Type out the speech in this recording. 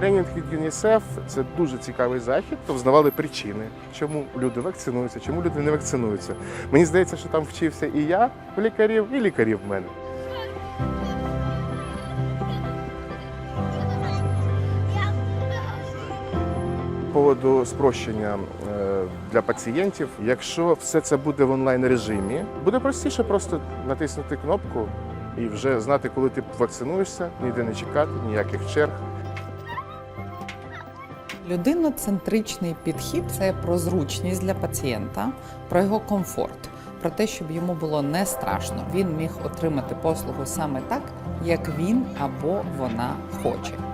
Тренінг від ЮНІСЕФ це дуже цікавий захід, то взнавали причини, чому люди вакцинуються, чому люди не вакцинуються. Мені здається, що там вчився і я в лікарів, і лікарі в мене. Поводу спрощення е, для пацієнтів, якщо все це буде в онлайн режимі, буде простіше просто натиснути кнопку і вже знати, коли ти вакцинуєшся, ніде не чекати, ніяких черг. Людиноцентричний підхід це про зручність для пацієнта, про його комфорт, про те, щоб йому було не страшно. Він міг отримати послугу саме так, як він або вона хоче.